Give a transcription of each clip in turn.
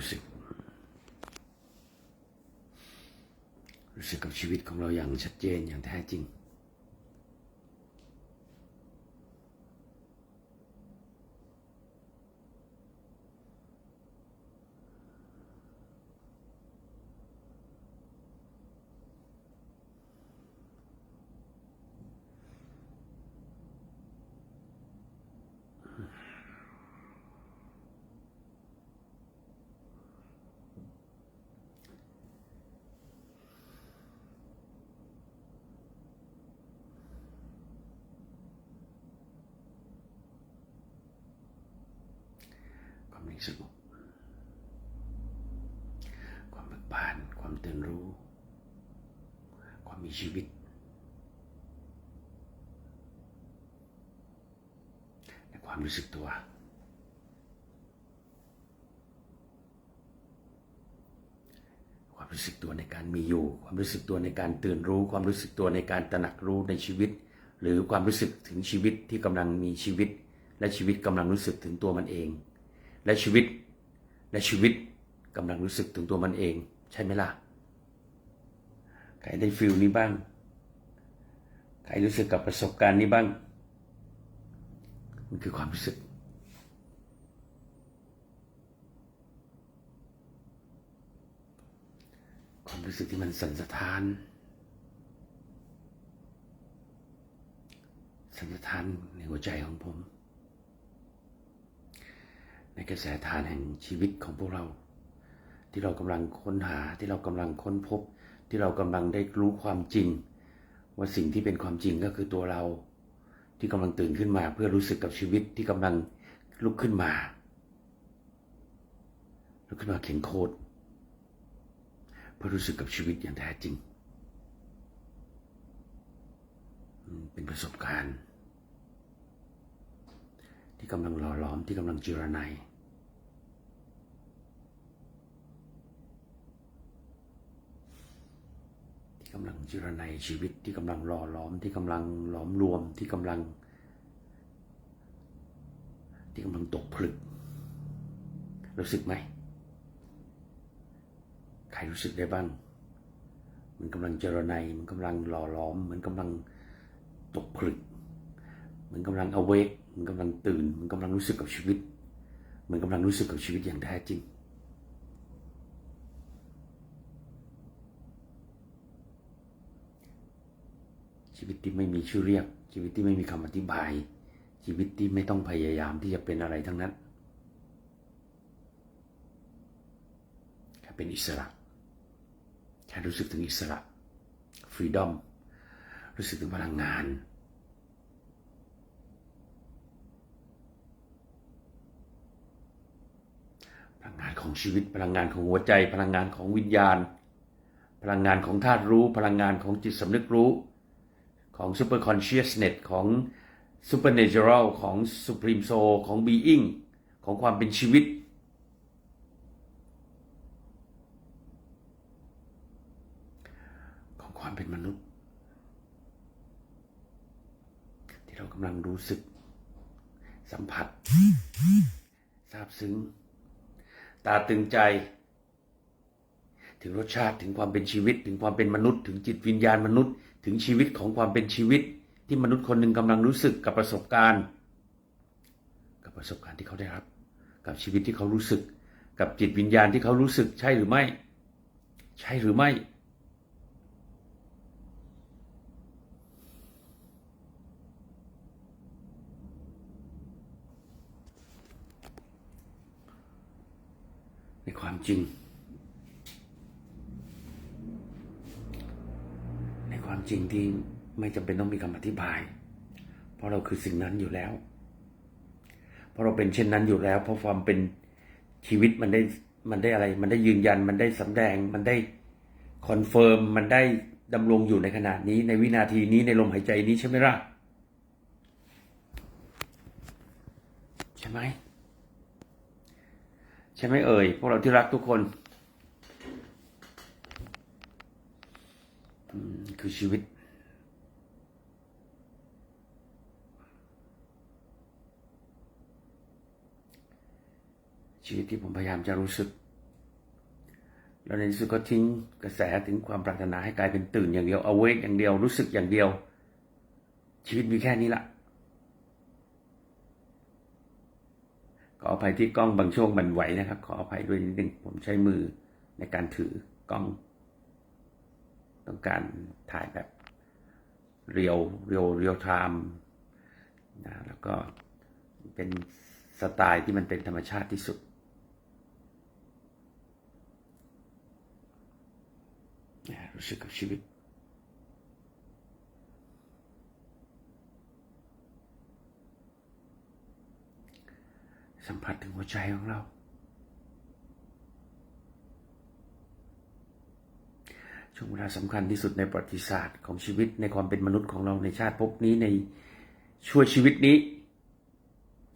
รู้สึก รู้สึกกับชีวิตของเราอย่างชัดเจนอย่างแท้จริง ความสงบความเบิกบาน ความตื่นรู้ ความมีชีวิต และความรู้สึกตัว ความรู้สึกตัวในการมีอยู่ ความรู้สึกตัวในการตื่นรู้ ความรู้สึกตัวในการตระหนักรู้ในชีวิต หรือความรู้สึกถึงชีวิตที่กำลังมีชีวิต และชีวิตกำลังรู้สึกถึงตัวมันเอง และชีวิต และชีวิตกำลังรู้สึกถึงตัวมันเอง ใช่ไหมล่ะ ใครได้ฟิลนี้บ้าง ใครรู้สึกกับประสบการณ์นี้บ้าง มันคือความรู้สึก ความรู้สึกที่มันสั่นสะท้านสั่นสะท้านในหัวใจของผม กระแสทานแห่งชีวิตของพวกเรา ที่เรากำลังค้นหาที่เรากำลังค้นพบ ที่เรากำลังได้รู้ความจริง ว่าสิ่งที่เป็นความจริงก็คือตัวเรา ที่กำลังตื่นขึ้นมาเพื่อรู้สึกกับชีวิตที่กำลังลุกขึ้นมาลุกขึ้นมาเขียนโค้ดเพื่อรู้สึกกับชีวิตอย่างแท้จริงเป็นประสบการณ์ ที่กำลังหล่อหลอมที่กำลังจิรนัย ที่กำลังจิรนัยชีวิตที่กำลังหล่อหลอมที่กำลังหลอมรวมที่กำลัง ที่กำลังตกผลึก รู้สึกไหมใครรู้สึกได้บ้าง มันกำลังเจรไนยมันกำลังหล่อหลอม มันกำลังตกผลึก มันกำลังอเวกมันกำลังตื่น มันกำลังรู้สึกกับชีวิต มันกำลังรู้สึกกับชีวิตอย่างแท้จริง ชีวิตที่ไม่มีชื่อเรียก ชีวิตที่ไม่มีคำอธิบาย ชีวิตที่ไม่ต้องพยายามที่จะเป็นอะไรทั้งนั้นแค่เป็นอิสระแค่รู้สึกถึงอิสระฟรีดอมรู้สึกถึงพลังงานพลังงานของชีวิตพลังงานของหัวใจ พลังงานของวิญญาณ พลังงานของธาตุรู้ พลังงานของจิตสำนึกรู้ ของ Super Consciousness ของ Supernatural ของ Supreme Soul ของ Being ของความเป็นชีวิต ของความเป็นมนุษย์ ที่เรากำลังรู้สึก สัมผัสซาบซึ้ง ตาตึงใจ ถึงรสชาติถึงความเป็นชีวิต ถึงความเป็นมนุษย์ ถึงจิตวิญญาณมนุษย์ ถึงชีวิตของความเป็นชีวิต ที่มนุษย์คนหนึ่งกำลังรู้สึกกับประสบการณ์ กับประสบการณ์ที่เขาได้รับ กับชีวิตที่เขารู้สึก กับจิตวิญญาณที่เขารู้สึกใช่หรือไม่ ใช่หรือไม่ในความจริง จริงที่ไม่จำเป็นต้องมีคำอธิบาย เพราะเราคือสิ่งนั้นอยู่แล้ว เพราะเราเป็นเช่นนั้นอยู่แล้ว เพราะความเป็นชีวิตมันได้มันได้อะไร มันได้ยืนยัน มันได้สำแดง มันได้คอนเฟิร์ม มันได้ดำรงอยู่ในขณะนี้ ในวินาทีนี้ ในลมหายใจนี้ใช่ไหมล่ะ ใช่ไหม ใช่ไหมเอ่ย พวกเราที่รักทุกคนอืม คือชีวิต ชีวิตที่ผมพยายามจะรู้สึก แล้วในที่สุดก็ทิ้งกระแสถึงความปรารถนาให้กลายเป็นตื่นอย่างเดียว awake อย่างเดียวรู้สึกอย่างเดียว ชีวิตมีแค่นี้ละขออภัยที่กล้องบางช่วงมันไหวนะครับ ขออภัยด้วยนิดนึงผมใช้มือในการถือกล้อง ต้องการถ่ายแบบเรียวเรียวเรียวไทม์นะแล้วก็เป็นสไตล์ที่มันเป็นธรรมชาติที่สุด รู้สึกกับชีวิตสัมผัสถึงหัวใจของเรา ช่วงเวลาสำคัญที่สุดในประวัติศาสตร์ของชีวิตในความเป็นมนุษย์ของเราในชาติภพนี้ในช่วงชีวิตนี้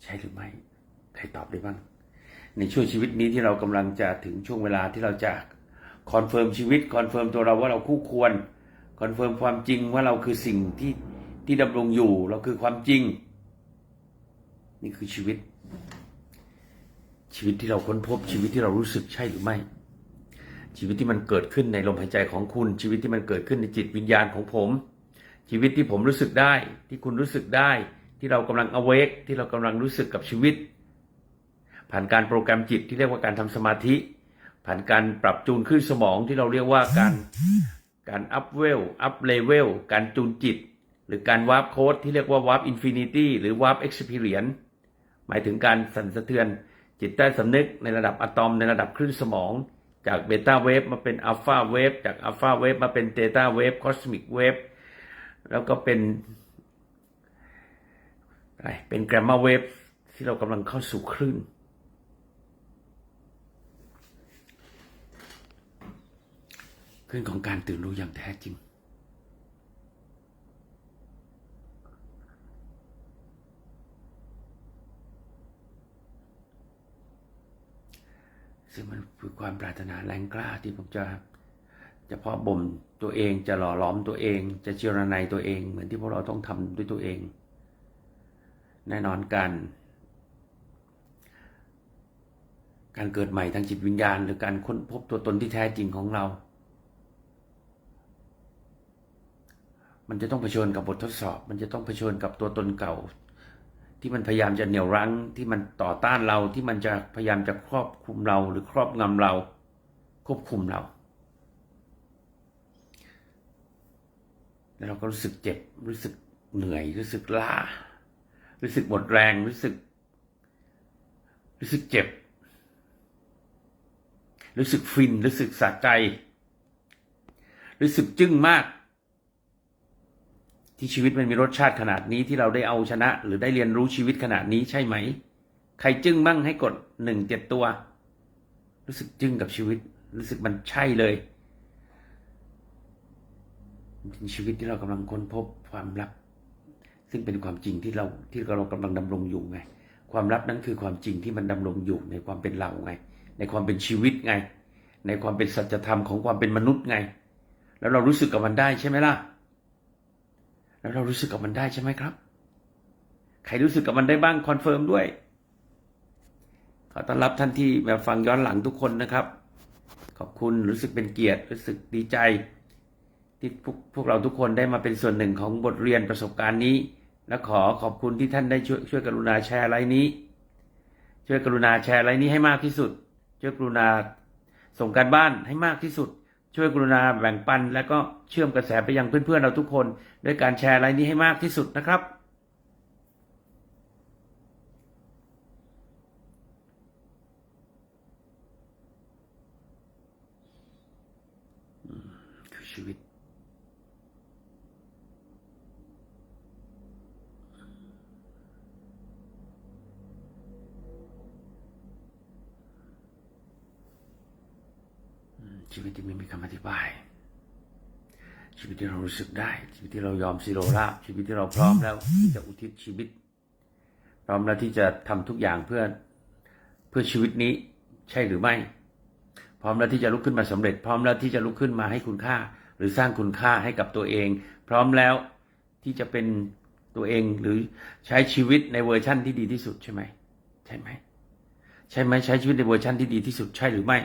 ใช่หรือไม่ ใครตอบได้บ้าง ในช่วงชีวิตนี้ที่เรากำลังจะถึงช่วงเวลาที่เราจะคอนเฟิร์มชีวิตคอนเฟิร์มตัวเราว่าเราคู่ควรคอนเฟิร์มความจริงว่าเราคือสิ่งที่ที่ดำรงอยู่เราคือความจริง นี่คือชีวิต ชีวิตที่เราค้นพบชีวิตที่เรารู้สึกใช่หรือไม่ ชีวิตที่มันเกิดขึ้นในลมหายใจของคุณ ชีวิตที่มันเกิดขึ้นในจิตวิญญาณของผม ชีวิตที่ผมรู้สึกได้ ที่คุณรู้สึกได้ ที่เรากำลัง awake ที่เรากำลังรู้สึกกับชีวิต ผ่านการโปรแกรมจิตที่เรียกว่าการทำสมาธิ ผ่านการปรับจูนขึ้นสมองที่เราเรียกว่าการการอัพเวลอัพเลเวลการจูนจิต หรือการวาร์ปโค้ดที่เรียกว่าวาร์ปอินฟินิตี้หรือวาร์ปเอ็กซ์เพรียนหมายถึงการสั่นสะเทือนจิตใต้สำนึกในระดับอะตอมในระดับคลื่นสมอง จากเบต้าเวฟมาเป็นอัลฟาเวฟจากอัลฟาเวฟมาเป็นเตต้าเวฟคอสมิกเวฟแล้วก็เป็นอะไรเป็นแกรมมาเวฟที่เรากำลังเข้าสู่คลื่น คลื่นของการตื่นรู้อย่างแท้จริง ซึ่งมันคือความปรารถนาแรงกล้าที่ผมจะจะเพาะบ่มตัวเองจะหล่อหลอมตัวเอง จะเจรนายตัวเอง เหมือนที่พวกเราต้องทำด้วยตัวเอง แน่นอนการการเกิดใหม่ทางจิตวิญญาณ หรือการค้นพบตัวตนที่แท้จริงของเรา มันจะต้องเผชิญกับบททดสอบ มันจะต้องเผชิญกับตัวตนเก่า ที่มันพยายามจะเหนี่ยวรั้งที่มันต่อต้านเราที่มันจะพยายามจะครอบคุมเราหรือครอบงำเรา ควบคุมเรา แล้วเราก็รู้สึกเจ็บรู้สึกเหนื่อยรู้สึกล้า รู้สึกหมดแรงรู้สึก รู้สึกเจ็บ รู้สึกฟินรู้สึกสะใจ รู้สึกจึ้งมาก ที่ชีวิตมันมีรสชาติขนาดนี้ที่เราได้เอาชนะ หรือได้เรียนรู้ชีวิตขนาดนี้ใช่ไหม ใครจึ้งบ้างให้กดหนึ่งเจ็ดตัว รู้สึกจึ้งกับชีวิต รู้สึกมันใช่เลยเป็นชีวิตที่เรากำลังค้นพบความลับ ซึ่งเป็นความจริงที่เราที่เรากำลังดำรงอยู่ไง ความลับนั้นคือความจริงที่มันดำรงอยู่ในความเป็นเราไง ในความเป็นชีวิตไง ในความเป็นสัจธรรมของความเป็นมนุษย์ไง แล้วเรารู้สึกกับมันได้ใช่ไหมล่ะ แล้วเรารู้สึกกับมันได้ใช่ไหมครับ ใครรู้สึกกับมันได้บ้างคอนเฟิร์มด้วย ขอต้อนรับท่านที่มาฟังย้อนหลังทุกคนนะครับ ขอบคุณรู้สึกเป็นเกียรติรู้สึกดีใจ ที่พวกพวกเราทุกคนได้มาเป็นส่วนหนึ่งของบทเรียนประสบการณ์นี้ และขอขอบคุณที่ท่านได้ช่วยช่วยกรุณาแชร์ไลน์นี้ ช่วยกรุณาแชร์ไลน์นี้ให้มากที่สุด ช่วยกรุณาส่งการบ้านให้มากที่สุด ช่วยกรุณาแบ่งปัน และก็เชื่อมกระแสไปยังเพื่อนๆเราทุกคน ด้วยการแชร์ไลน์นี้ให้มากที่สุดนะครับ คือชีวิต ชีวิตที่ไม่มีคำอธิบาย ชีวิตที่เรารู้สึกได้ ชีวิตที่เรายอมสิโรราบชีวิตที่เราพร้อมแล้วที่จะอุทิศชีวิต พร้อมแล้วที่จะทำทุกอย่างเพื่อเพื่อชีวิตนี้ใช่หรือไม่ พร้อมแล้วที่จะลุกขึ้นมาสำเร็จ พร้อมแล้วที่จะลุกขึ้นมาให้คุณค่า หรือสร้างคุณค่าให้กับตัวเอง พร้อมแล้วที่จะเป็นตัวเองหรือใช้ชีวิตในเวอร์ชั่นที่ดีที่สุดใช่ไหมใช่ไหมใช่ไหมใช้ชีวิตในเวอร์ชั่นที่ดีที่สุดใช่หรือไม่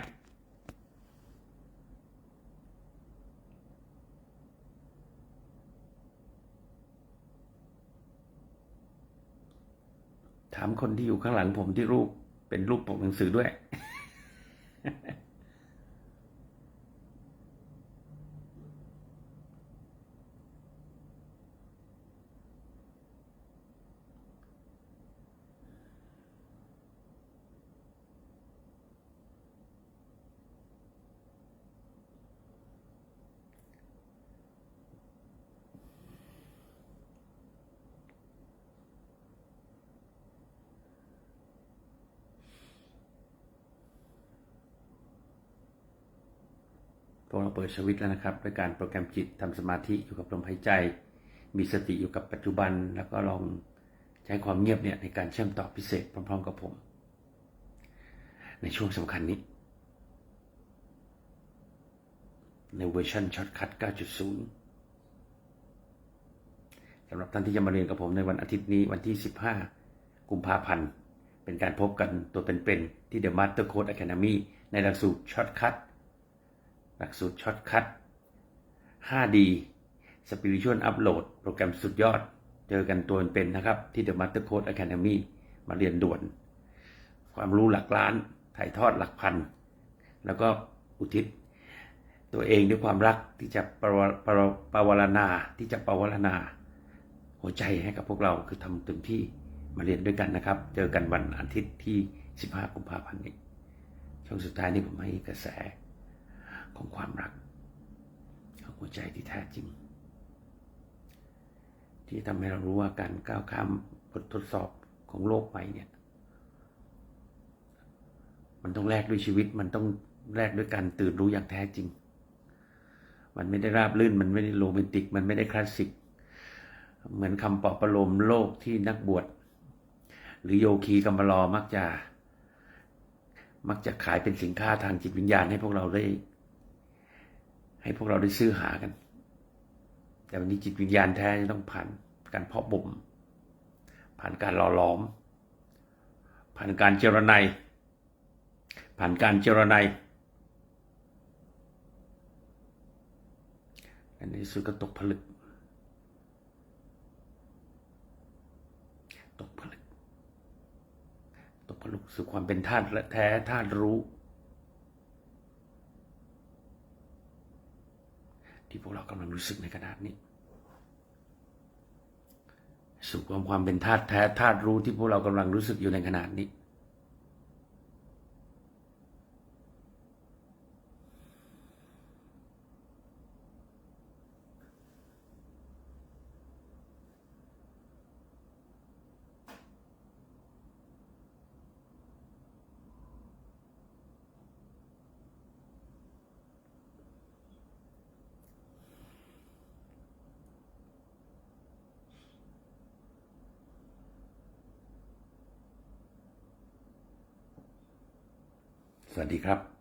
ถามคนที่อยู่ข้างหลังผมที่รูปเป็นรูปปกหนังสือด้วย พวกเราเปิดสวิตแล้วนะครับด้วยการโปรแกรมจิตทำสมาธิอยู่กับลมหายใจ มีสติอยู่กับปัจจุบัน แล้วก็ลองใช้ความเงียบเนี่ยในการเชื่อมต่อพิเศษพร้อม ๆ กับผม ในช่วงสำคัญนี้ ในเวอร์ชันช็อตคัท 9.0สำหรับท่านที่จะมาเรียนกับผมในวันอาทิตย์นี้วันที่ 15 กุมภาพันธ์ เป็นการพบกันตัวเป็นๆที่ The Master Code Academy ในหลักสูตรช็อตคัท หลักสูตรช็อตคัท 5D Spiritual Upload โปรแกรมสุดยอด เจอกันตัวเป็นๆนะครับ ที่ The Master Code Academy มาเรียนด่วน ความรู้หลักล้าน ถ่ายทอดหลักพัน แล้วก็อุทิศ ตัวเองด้วยความรักที่จะปรปรวปรวรณาที่จะปรวรณา หัวใจให้กับพวกเราคือทำเต็มที่มาเรียนด้วยกันนะครับ เจอกันวันอาทิตย์ที่ 15 กุมภาพันธ์นี้ช่วงสุดท้ายนี้ผมให้กระแส ของความรัก ของหัวใจที่แท้จริง ที่ทำให้เรารู้ว่าการก้าวข้ามบททดสอบของโลกใหม่เนี่ย มันต้องแลกด้วยชีวิตมันต้องแลกด้วยการตื่นรู้อย่างแท้จริง มันไม่ได้ราบลื่น มันไม่ได้โรแมนติก มันไม่ได้คลาสสิก เหมือนคำปอบประโลมโลกที่นักบวชหรือโยคีกรรมลอมักจะ มักจะขายเป็นสินค้าทางจิตวิญญาณให้พวกเราได้ ให้พวกเราได้ซื้อหากัน แต่วันนี้จิตวิญญาณแท้จะต้องผ่านการเพาะบ่ม ผ่านการหล่อหลอม ผ่านการเจรไนผ่านการเจรไนยและในที่สุดก็ตกผลึก ตกผลึก ตกผลึกสู่ความเป็นธาตุและแท้ธาตุรู้ ที่พวกเรากำลังรู้สึกในขณะนี้สู่ความความเป็นธาตุแท้ธาตุรู้ที่พวกเรากำลังรู้สึกอยู่ในขณะนี้ สวัสดีครับ